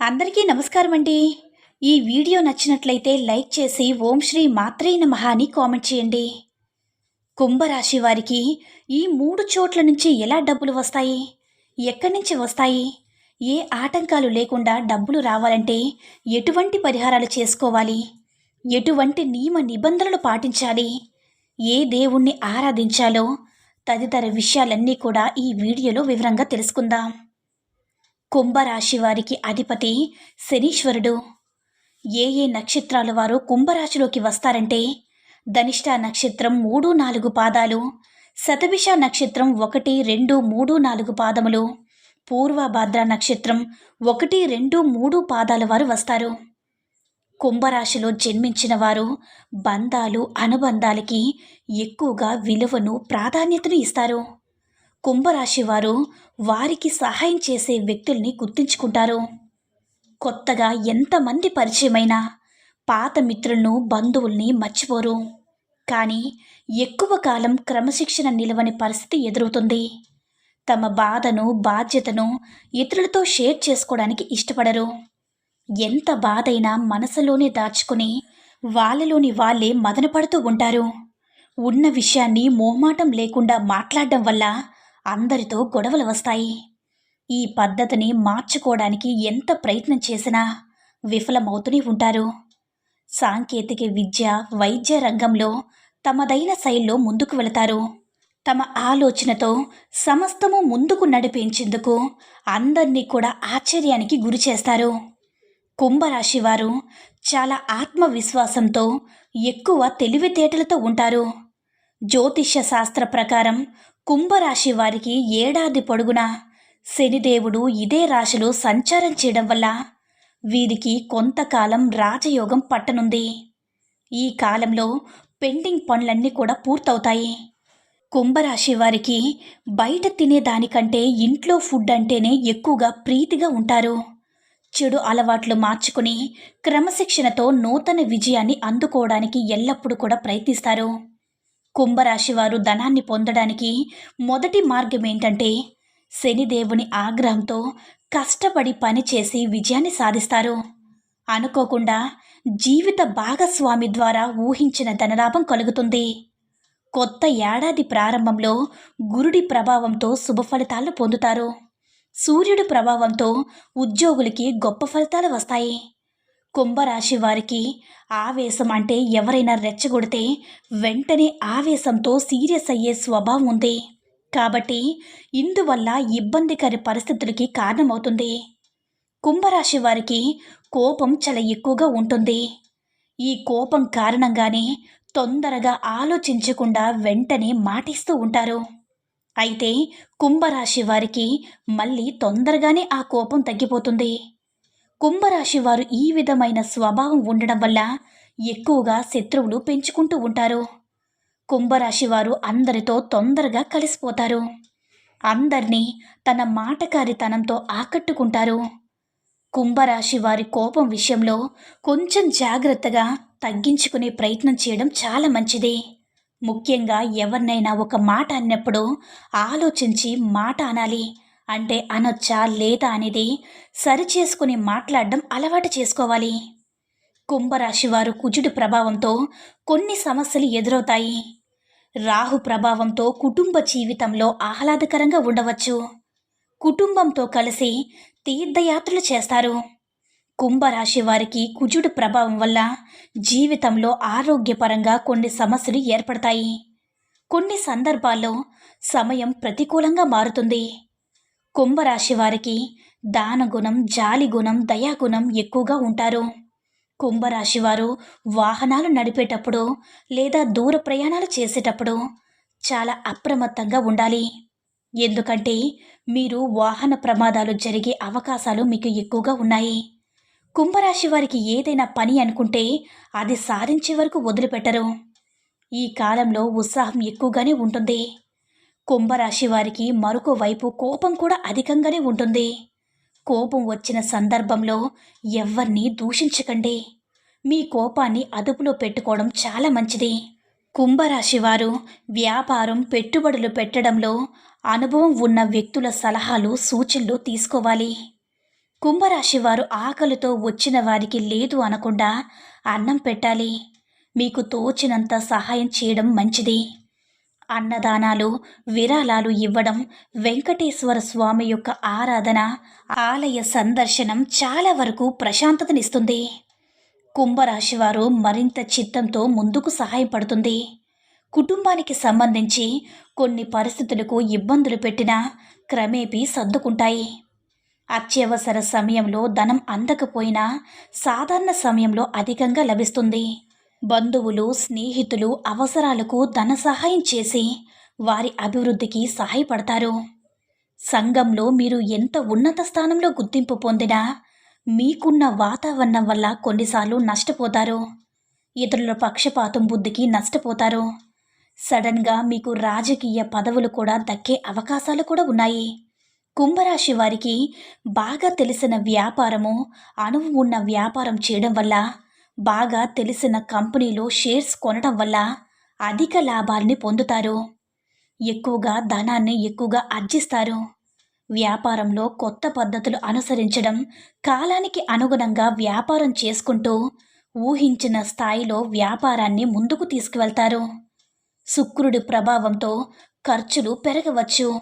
అందరికీ నమస్కారం అండి. ఈ వీడియో నచ్చినట్లయితే లైక్ చేసి ఓం శ్రీ మాత్రే నమః అని కామెంట్ చేయండి. కుంభరాశి వారికి ఈ మూడు చోట్ల నుంచి ఎలా డబ్బులు వస్తాయి? ఎక్కడి నుంచి వస్తాయి? ఏ ఆటంకాలు లేకుండా డబ్బులు రావాలంటే ఎటువంటి పరిహారాలు చేసుకోవాలి? ఎటువంటి నియమ నిబంధనలు పాటించాలి? ఏ దేవుణ్ణి ఆరాధించాలో తదితర విషయాలన్నీ కూడా ఈ వీడియోలో వివరంగా తెలుసుకుందాం. కుంభరాశి వారికి అధిపతి శనీశ్వరుడు. ఏ ఏ నక్షత్రాల వారు కుంభరాశిలోకి వస్తారంటే ధనిష్ట నక్షత్రం మూడు నాలుగు పాదాలు శతభిష నక్షత్రం ఒకటి రెండు మూడు నాలుగు పాదములు పూర్వభాద్ర నక్షత్రం ఒకటి రెండు మూడు పాదాల వారు వస్తారు. కుంభరాశిలో జన్మించిన వారు బంధాలు అనుబంధాలకి ఎక్కువగా విలువను ప్రాధాన్యతను ఇస్తారు. కుంభరాశి వారు వారికి సహాయం చేసే వ్యక్తుల్ని గుర్తించుకుంటారు. కొత్తగా ఎంతమంది పరిచయమైనా పాత మిత్రులను బంధువుల్ని మర్చిపోరు. కానీ ఎక్కువ కాలం క్రమశిక్షణ నిలవని పరిస్థితి ఎదురవుతుంది. తమ బాధను బాధ్యతను ఇతరులతో షేర్ చేసుకోవడానికి ఇష్టపడరు. ఎంత బాధైనా మనసులోనే దాచుకుని వాళ్ళలోని వాళ్ళే మదనపడుతూ ఉంటారు. ఉన్న విషయాన్ని మోహమాటం లేకుండా మాట్లాడడం వల్ల అందరితో గొడవలు వస్తాయి. ఈ పద్ధతిని మార్చుకోవడానికి ఎంత ప్రయత్నం చేసినా విఫలమవుతూనే ఉంటారు. సాంకేతిక విద్య వైద్య రంగంలో తమదైన శైలిలో ముందుకు వెళతారు. తమ ఆలోచనతో సమస్తము ముందుకు నడిపించేందుకు అందరినీ కూడా ఆశ్చర్యానికి గురి చేస్తారు. కుంభరాశి వారు చాలా ఆత్మవిశ్వాసంతో ఎక్కువ తెలివితేటలతో ఉంటారు. జ్యోతిష్య శాస్త్ర ప్రకారం కుంభరాశి వారికి ఏడాది పొడుగునా శనిదేవుడు ఇదే రాశిలో సంచారం చేయడం వల్ల వీరికి కొంతకాలం రాజయోగం పట్టనుంది. ఈ కాలంలో పెండింగ్ పనులన్నీ కూడా పూర్తవుతాయి. కుంభరాశి వారికి బయట తినేదానికంటే ఇంట్లో ఫుడ్ అంటేనే ఎక్కువగా ప్రీతిగా ఉంటారు. చెడు అలవాట్లు మార్చుకుని క్రమశిక్షణతో నూతన విజయాన్ని అందుకోవడానికి ఎల్లప్పుడూ కూడా ప్రయత్నిస్తారు. కుంభరాశి వారు ధనాన్ని పొందడానికి మొదటి మార్గం ఏంటంటే శనిదేవుని ఆగ్రహంతో కష్టపడి పనిచేసి విజయాన్ని సాధిస్తారు. అనుకోకుండా జీవిత భాగస్వామి ద్వారా ఊహించిన ధనలాభం కలుగుతుంది. కొత్త ఏడాది ప్రారంభంలో గురుడి ప్రభావంతో శుభ ఫలితాలను పొందుతారు. సూర్యుడి ప్రభావంతో ఉద్యోగులకి గొప్ప ఫలితాలు వస్తాయి. కుంభరాశి వారికి ఆవేశం అంటే ఎవరైనా రెచ్చగొడితే వెంటనే ఆవేశంతో సీరియస్ అయ్యే స్వభావం ఉంది. కాబట్టి ఇందువల్ల ఇబ్బందికర పరిస్థితులకి కారణమవుతుంది. కుంభరాశి వారికి కోపం చాలా ఎక్కువగా ఉంటుంది. ఈ కోపం కారణంగానే తొందరగా ఆలోచించకుండా వెంటనే మాటిస్తూ ఉంటారు. అయితే కుంభరాశి వారికి మళ్ళీ తొందరగానే ఆ కోపం తగ్గిపోతుంది. కుంభరాశి వారు ఈ విధమైన స్వభావం ఉండడం వల్ల ఎక్కువగా శత్రువులు పెంచుకుంటూ ఉంటారు. కుంభరాశి వారు అందరితో తొందరగా కలిసిపోతారు. అందరినీ తన మాటకారితనంతో ఆకట్టుకుంటారు. కుంభరాశి వారి కోపం విషయంలో కొంచెం జాగ్రత్తగా తగ్గించుకునే ప్రయత్నం చేయడం చాలా మంచిది. ముఖ్యంగా ఎవరినైనా ఒక మాట అన్నప్పుడు ఆలోచించి మాట అనాలి. అంటే అనొచ్చా లేదా అనేది సరిచేసుకుని మాట్లాడడం అలవాటు చేసుకోవాలి. కుంభరాశి వారు కుజుడి ప్రభావంతో కొన్ని సమస్యలు ఎదురవుతాయి. రాహు ప్రభావంతో కుటుంబ జీవితంలో ఆహ్లాదకరంగా ఉండవచ్చు. కుటుంబంతో కలిసి తీర్థయాత్రలు చేస్తారు. కుంభరాశి వారికి కుజుడు ప్రభావం వల్ల జీవితంలో ఆరోగ్యపరంగా కొన్ని సమస్యలు ఏర్పడతాయి. కొన్ని సందర్భాల్లో సమయం ప్రతికూలంగా మారుతుంది. కుంభరాశి వారికి దానగుణం జాలిగుణం దయాగుణం ఎక్కువగా ఉంటారు. కుంభరాశి వారు వాహనాలు నడిపేటప్పుడు లేదా దూర ప్రయాణాలు చేసేటప్పుడు చాలా అప్రమత్తంగా ఉండాలి. ఎందుకంటే మీరు వాహన ప్రమాదాలు జరిగే అవకాశాలు మీకు ఎక్కువగా ఉన్నాయి. కుంభరాశి వారికి ఏదైనా పని అనుకుంటే అది సాధించే వరకు వదిలిపెట్టరు. ఈ కాలంలో ఉత్సాహం ఎక్కువగానే ఉంటుంది. కుంభరాశి వారికి మరొక వైపు కోపం కూడా అధికంగానే ఉంటుంది. కోపం వచ్చిన సందర్భంలో ఎవరిని దూషించకండి. మీ కోపాన్ని అదుపులో పెట్టుకోవడం చాలా మంచిది. కుంభరాశి వారు వ్యాపారం పెట్టుబడులు పెట్టడంలో అనుభవం ఉన్న వ్యక్తుల సలహాలు సూచనలు తీసుకోవాలి. కుంభరాశి వారు ఆకలితో వచ్చిన వారికి లేదు అనకుండా అన్నం పెట్టాలి. మీకు తోచినంత సహాయం చేయడం మంచిది. అన్నదానాలు విరాళాలు ఇవ్వడం వెంకటేశ్వర స్వామి యొక్క ఆరాధన ఆలయ సందర్శనం చాలా వరకు ప్రశాంతతనిస్తుంది. కుంభరాశి వారు మరింత చిత్తంతో ముందుకు సహాయపడుతుంది. కుటుంబానికి సంబంధించి కొన్ని పరిస్థితులకు ఇబ్బందులు పెట్టినా క్రమేపీ సర్దుకుంటాయి. అత్యవసర సమయంలో ధనం అందకపోయినా సాధారణ సమయంలో అధికంగా లభిస్తుంది. బంధువులు స్నేహితులు అవసరాలకు ధన సహాయం చేసి వారి అభివృద్ధికి సహాయపడతారు. సంఘంలో మీరు ఎంత ఉన్నత స్థానంలో గుర్తింపు పొందినా మీకున్న వాతావరణం వల్ల కొన్నిసార్లు నష్టపోతారు. ఇతరుల పక్షపాతం బుద్ధికి నష్టపోతారు. సడన్గా మీకు రాజకీయ పదవులు కూడా దక్కే అవకాశాలు కూడా ఉన్నాయి. కుంభరాశి వారికి బాగా తెలిసిన వ్యాపారము అనువు ఉన్న వ్యాపారం చేయడం వల్ల బాగా తెలిసిన కంపెనీలో షేర్స్ కొనడం వల్ల అధిక లాభాల్ని పొందుతారు. ఎక్కువగా ధనాన్ని ఎక్కువగా ఆర్జిస్తారు. వ్యాపారంలో కొత్త పద్ధతులు అనుసరించడం కాలానికి అనుగుణంగా వ్యాపారం చేసుకుంటూ ఊహించిన స్థాయిలో వ్యాపారాన్ని ముందుకు తీసుకువెళ్తారు. శుక్రుడి ప్రభావంతో ఖర్చులు పెరగవచ్చు.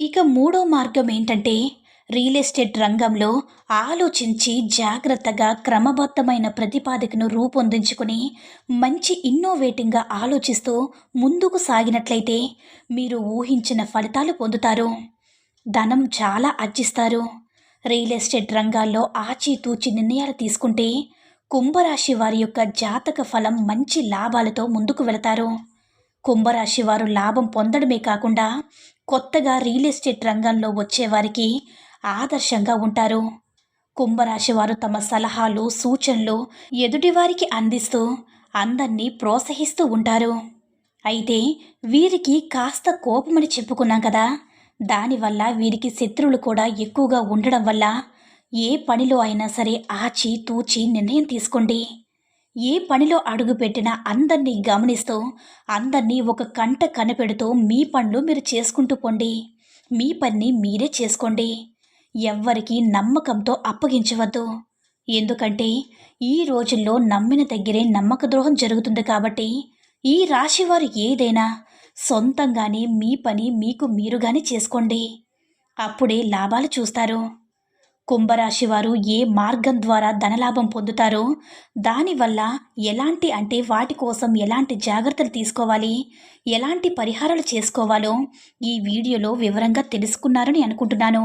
ఇక మూడో మార్గం ఏంటంటే రియల్ ఎస్టేట్ రంగంలో ఆలోచించి జాగ్రత్తగా క్రమబద్ధమైన ప్రతిపాదికను రూపొందించుకుని మంచి ఇన్నోవేటింగ్గా ఆలోచిస్తూ ముందుకు సాగినట్లయితే మీరు ఊహించిన ఫలితాలు పొందుతారు. ధనం చాలా ఆర్జిస్తారు రియల్ ఎస్టేట్ రంగాల్లో ఆచితూచి నిర్ణయాలు తీసుకుంటే కుంభరాశి వారి యొక్క జాతక ఫలం మంచి లాభాలతో ముందుకు వెళతారు. కుంభరాశి వారు లాభం పొందడమే కాకుండా కొత్తగా రియల్ ఎస్టేట్ రంగంలో వచ్చేవారికి ఆదర్శంగా ఉంటారు. కుంభరాశి వారు తమ సలహాలు సూచనలు ఎదుటివారికి అందిస్తూ అందరినీ ప్రోత్సహిస్తూ ఉంటారు. అయితే వీరికి కాస్త కోపమని చెప్పుకున్నాం కదా. దానివల్ల వీరికి శత్రువులు కూడా ఎక్కువగా ఉండడం వల్ల ఏ పనిలో అయినా సరే ఆచి తూచి నిర్ణయం తీసుకోండి. ఏ పనిలో అడుగుపెట్టినా అందరినీ గమనిస్తూ అందరినీ ఒక కంట కనిపెడుతూ మీ పనులు మీరు చేసుకుంటూ పోండి. మీ పని మీరే చేసుకోండి. ఎవ్వరికీ నమ్మకంతో అప్పగించవద్దు. ఎందుకంటే ఈ రోజుల్లో నమ్మిన దగ్గరే నమ్మక ద్రోహం జరుగుతుంది కాబట్టి ఈ రాశివారు ఏదైనా సొంతంగానే మీ పని మీకు మీరుగానే చేసుకోండి. అప్పుడే లాభాలు చూస్తారు. కుంభరాశి వారు ఏ మార్గం ద్వారా ధనలాభం పొందుతారో దానివల్ల ఎలాంటి అంటే వాటి కోసం ఎలాంటి జాగ్రత్తలు తీసుకోవాలి ఎలాంటి పరిహారాలు చేసుకోవాలో ఈ వీడియోలో వివరంగా తెలుసుకున్నారని అనుకుంటున్నాను.